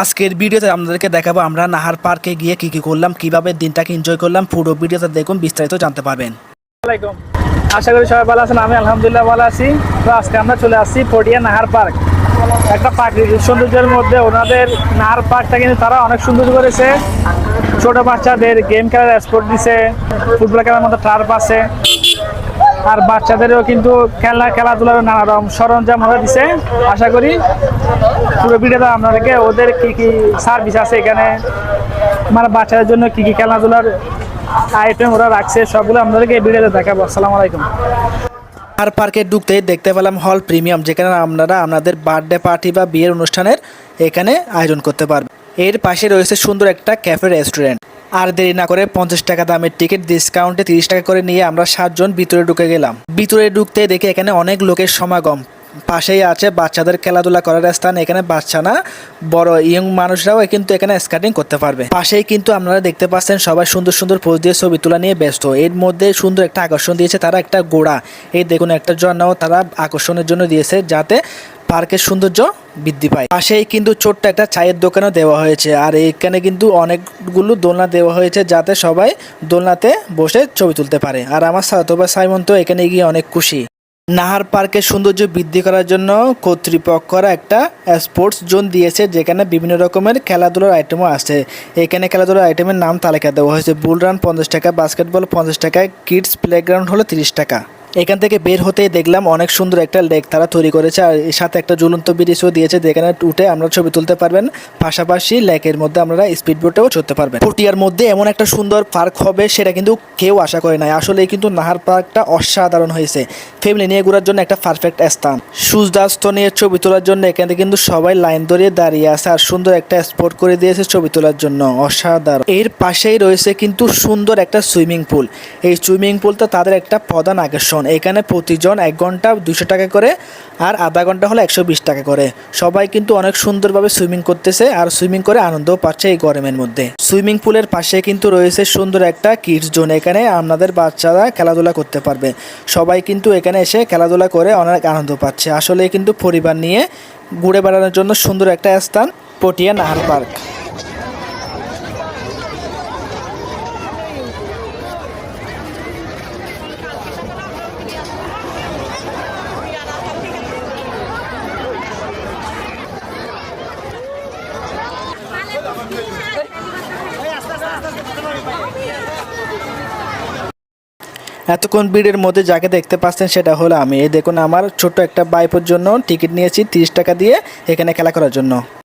আজকের ভিডিওতে আপনাদেরকে দেখাবো আমরা নাহার পার্কে গিয়ে কি কি করলাম, কীভাবে দিনটাকে এনজয় করলাম, পুরো ভিডিওতে দেখুন, বিস্তারিত জানতে পারবেন। আশা করি সবাই ভালো আছেন, আমি আলহামদুলিল্লাহ ভালো আছি। তো আজকে আমরা চলে আসছি পটিয়া নাহার পার্ক। একটা প্রাকৃতিক সৌন্দর্যের মধ্যে ওনাদের নাহার পার্কটা কিন্তু তারা অনেক সুন্দর করেছে। ছোট বাচ্চাদের গেম খেলার স্পোর্ট দিছে ফুটবল খেলার মতো টার্ফ আছে। আর বাচ্চাদেরও কিন্তু খেলা খেলাধুলার নানা রকম সরঞ্জাম ওরা দিছে। আশা করি পুরো ভিডিওটা আপনাদেরকে ওদের কি কি সার্ভিস আছে এখানে? মানে বাচ্চাদের জন্য কি কি খেলাধুলার আইটেম ওরা রাখছে, সবগুলো আপনাদেরকে এই ভিডিওতে দেখাবো। আসসালামু আলাইকুম। আর পার্কে ঢুকতেই দেখতে পেলাম হল প্রিমিয়াম যেখানে আপনারা আপনাদের বার্থডে পার্টি বা বিয়ের অনুষ্ঠানের এখানে আয়োজন করতে পারবেন। এর পাশে রয়েছে সুন্দর একটা ক্যাফে রেস্টুরেন্ট আর দেরি না করে পঞ্চাশ টাকা দামের টিকিট ডিসকাউন্টে তিরিশ টাকা করে নিয়ে আমরা সাতজন ভিতরে ঢুকে গেলাম। ভিতরে ঢুকতে দেখে এখানে অনেক লোকের সমাগম। পাশেই আছে, বাচ্চাদের খেলাধুলা করার স্থান। এখানে বাচ্চা না, বড় ইয়ং মানুষরাও কিন্তু এখানে স্কেটিং করতে পারবে। পাশেই কিন্তু আপনারা দেখতে পাচ্ছেন সবাই সুন্দর সুন্দর পোজ দিয়ে ছবি তোলা নিয়ে ব্যস্ত। এর মধ্যে সুন্দর একটা আকর্ষণ দিয়েছে তারা একটা গোড়া। এই দেখুন একটা জন্যও তারা আকর্ষণের জন্য দিয়েছে যাতে পার্কের সৌন্দর্য বৃদ্ধি পায়। পাশেই কিন্তু ছোট্ট একটা চায়ের দোকানও দেওয়া হয়েছে। আর এখানে কিন্তু অনেকগুলো দোলনা দেওয়া হয়েছে যাতে সবাই দোলনাতে বসে ছবি তুলতে পারে। আর আমার সাতবা সাইমন তো এখানে গিয়ে অনেক খুশি। নাহার পার্কের সৌন্দর্য বৃদ্ধি করার জন্য কর্তৃপক্ষরা একটা স্পোর্টস জোন দিয়েছে, যেখানে বিভিন্ন রকমের খেলাধুলার আইটেমও আছে। এখানে খেলাধুলার আইটেমের নাম তালিকা দেওয়া হয়েছে। বুল রান পঞ্চাশ টাকা বাস্কেটবল পঞ্চাশ টাকা কিডস প্লেগ্রাউন্ড হলো তিরিশ টাকা। এখান থেকে বের হতেই দেখলাম অনেক সুন্দর একটা লেক তারা তৈরি করেছে, আর এর সাথে একটা ঝুলন্ত ব্রিজও দিয়েছে, যেখানে উঠে আমরা ছবি তুলতে পারবেন। পাশাপাশি লেকের মধ্যে আমরা স্পিড বোটেও চড়তে পারবেন। পটিয়ার মধ্যে এমন একটা সুন্দর পার্ক হবে, সেটা কিন্তু কেউ আশা করে নাই। আসলে কিন্তু নাহার পার্কটা অসাধারণ হয়েছে। ফ্যামিলি নিয়ে ঘোরার জন্য একটা পারফেক্ট স্থান। সূর্যাস্ত নিয়ে ছবি তোলার জন্য এখানে কিন্তু সবাই লাইন ধরে দাঁড়িয়ে আছে, আর সুন্দর একটা স্পট করে দিয়েছে ছবি তোলার জন্য। অসাধারণ। এর পাশেই রয়েছে কিন্তু সুন্দর একটা সুইমিং পুল। এই সুইমিং পুলটা তাদের একটা প্রধান আকর্ষণ। এখানে প্রতিজন এক ঘণ্টা দুশো টাকা করে আর আধা ঘণ্টা হলো একশো বিশ টাকা করে। সবাই কিন্তু অনেক সুন্দরভাবে সুইমিং করতেছে আর সুইমিং করে আনন্দও পাচ্ছে এই গরমের মধ্যে। সুইমিং পুলের পাশে কিন্তু রয়েছে সুন্দর একটা কিডস জোন। এখানে আপনাদের বাচ্চারা খেলাধুলা করতে পারবে। সবাই কিন্তু এখানে এসে খেলাধুলা করে অনেক আনন্দ পাচ্ছে। আসলে কিন্তু পরিবার নিয়ে ঘুরে বেড়ানোর জন্য সুন্দর একটা স্থান পটিয়া নাহার পার্ক। এতক্ষণ ভিড়ের মধ্যে যাকে দেখতে পাচ্ছেন সেটা হলো আমি। এই দেখুন, আমার ছোট একটা বাইপোর জন্য টিকিট নিয়েছি, তিরিশ টাকা দিয়ে এখানে খেলা করার জন্য।